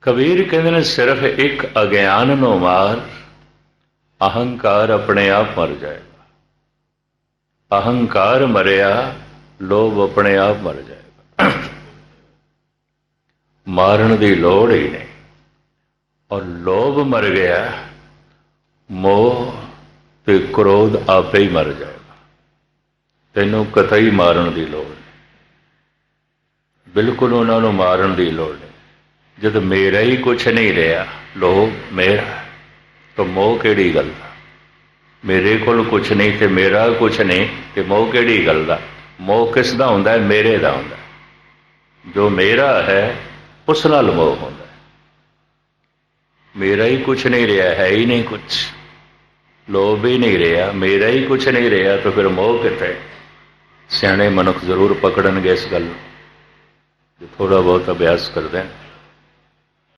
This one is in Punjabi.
ਕਬੀਰ ਕਹਿੰਦੇ ਨੇ, ਸਿਰਫ ਇੱਕ ਅਗਿਆਨ ਨੂੰ ਮਾਰ, ਅਹੰਕਾਰ ਆਪਣੇ ਆਪ ਮਰ ਜਾਏਗਾ। ਅਹੰਕਾਰ ਮਰਿਆ, ਲੋਭ ਆਪਣੇ ਆਪ ਮਰ ਜਾਏਗਾ। ਮਾਰਨ ਦੀ ਲੋੜ ਹੀ ਨਹੀਂ। ਔਰ ਲੋਭ ਮਰ ਗਿਆ, ਮੋਹ ਤੇ ਕ੍ਰੋਧ ਆਪੇ ਹੀ ਮਰ ਜਾਏਗਾ। ਤੈਨੂੰ ਕਤਈ ਮਾਰਨ ਦੀ ਲੋੜ ਨਹੀਂ। ਬਿਲਕੁਲ ਉਹਨਾਂ ਨੂੰ ਮਾਰਨ ਦੀ ਲੋੜ ਨਹੀਂ। ਜਦ ਮੇਰਾ ਹੀ ਕੁਛ ਨਹੀਂ ਰਿਹਾ, ਲੋਭ ਮੇਰਾ ਤਾਂ ਮੋਹ ਕਿਹੜੀ ਗੱਲ ਦਾ? ਮੇਰੇ ਕੋਲ ਕੁਛ ਨਹੀਂ ਤੇ ਮੇਰਾ ਕੁਛ ਨਹੀਂ, ਤੇ ਮੋਹ ਕਿਹੜੀ ਗੱਲ ਦਾ? ਮੋਹ ਕਿਸ ਦਾ ਹੁੰਦਾ ਹੈ? ਮੇਰੇ ਦਾ ਹੁੰਦਾ ਜੋ ਮੇਰਾ ਹੈ, ਉਸ ਨਾਲ ਮੋਹ ਹੁੰਦਾ ਮੇਰਾ ਹੀ ਕੁਛ ਨਹੀਂ ਰਿਹਾ, ਹੈ ਹੀ ਨਹੀਂ ਕੁਛ। ਲੋਭ ਹੀ ਨਹੀਂ ਰਿਹਾ, ਮੇਰਾ ਹੀ ਕੁਛ ਨਹੀਂ ਰਿਹਾ, ਤਾਂ ਫਿਰ ਮੋਹ ਕਿੱਥੇ? ਸਿਆਣੇ ਮਨੁੱਖ ਜ਼ਰੂਰ ਪਕੜਨਗੇ ਇਸ ਗੱਲ ਨੂੰ। ਜੇ ਥੋੜਾ ਬਹੁਤ ਅਭਿਆਸ ਕਰਦੇ ਹਨ